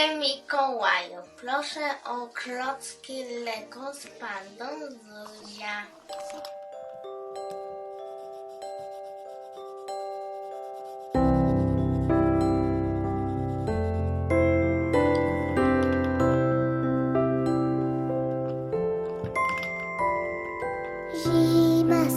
Święty Mikołaju, proszę o klocki Lego z pandą Zuzia. Zima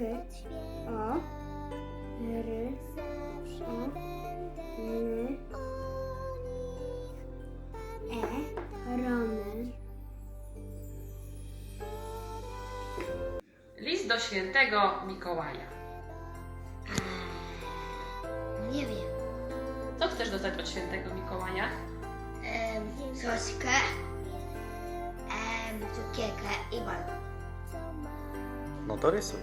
O, R, O, N, E, List do świętego Mikołaja. Eee, nie wiem. Co chcesz dostać od świętego Mikołaja? Em, Troszkę. Em, Cukierkę i balon. No to rysuj.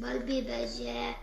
Barbie będzie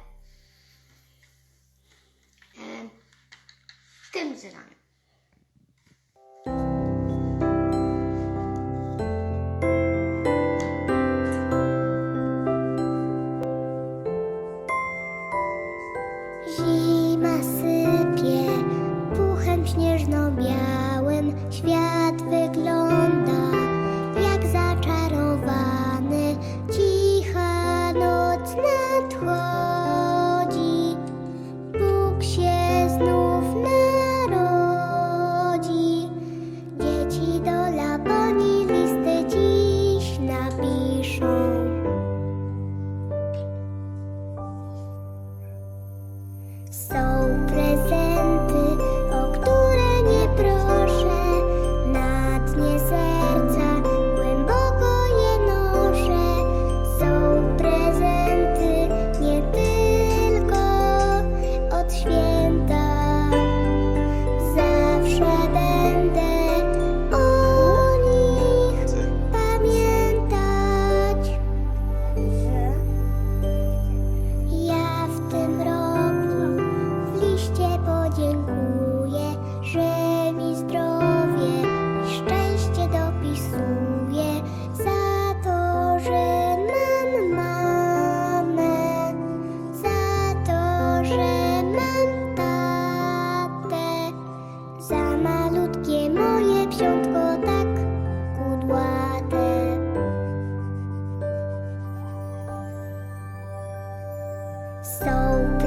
So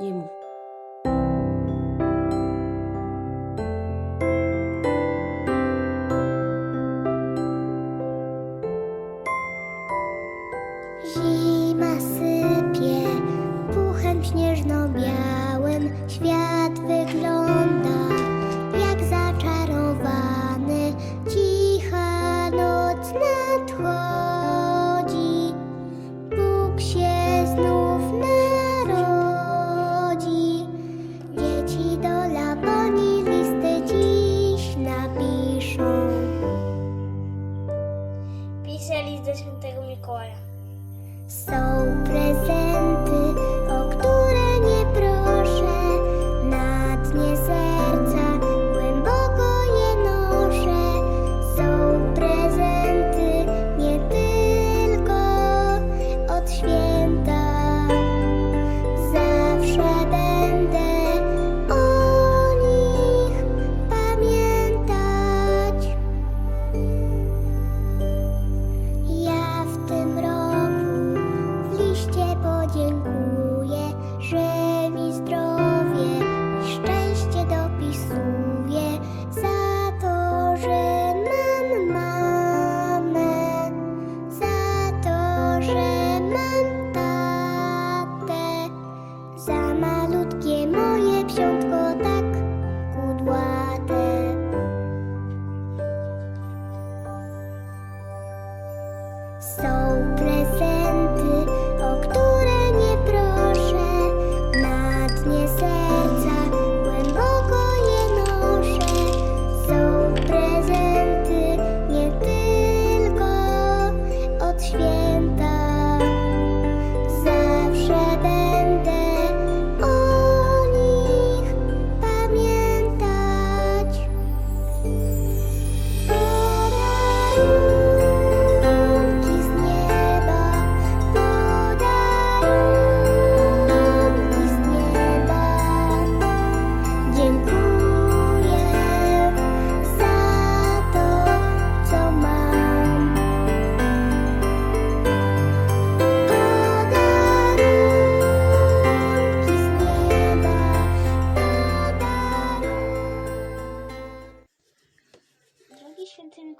ゲ。ます。deixa eu não tenho micóia. Sou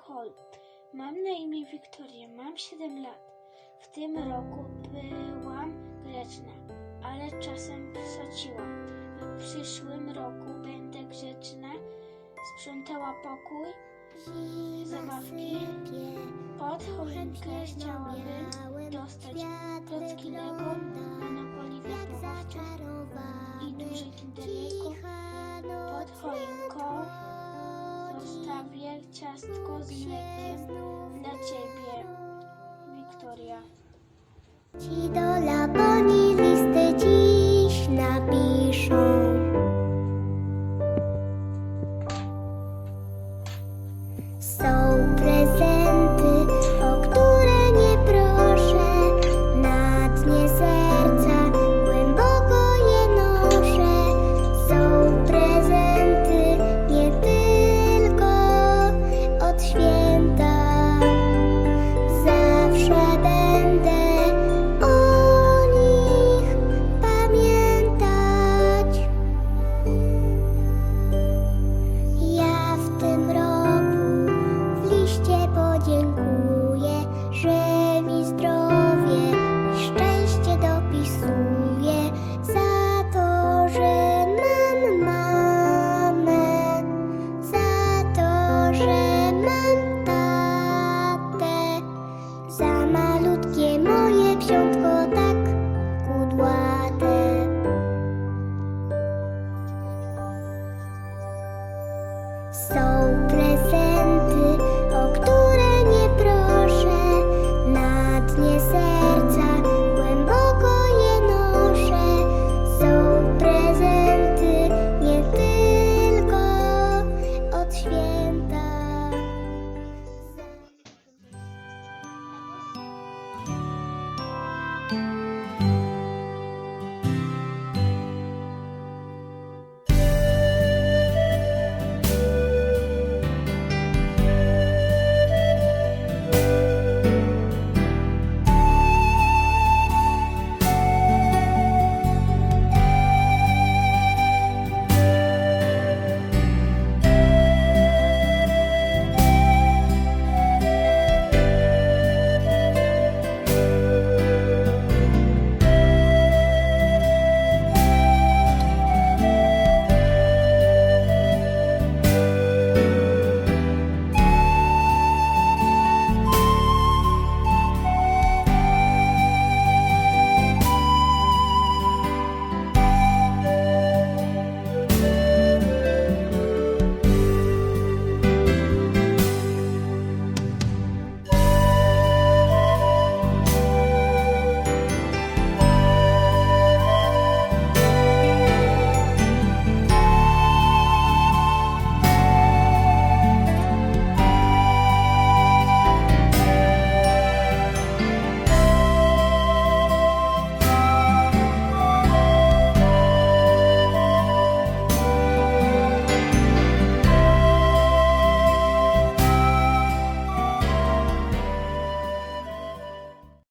Hall. Mam na imię Wiktoria, mam 7 lat. W tym roku byłam grzeczna, ale czasem psociłam. W przyszłym roku będę grzeczna, sprzątała pokój, zabawki. Pod choinkę chciałabym dostać klocki ciastko z mlekiem dla ciebie, Wiktoria. Ci do Labonii.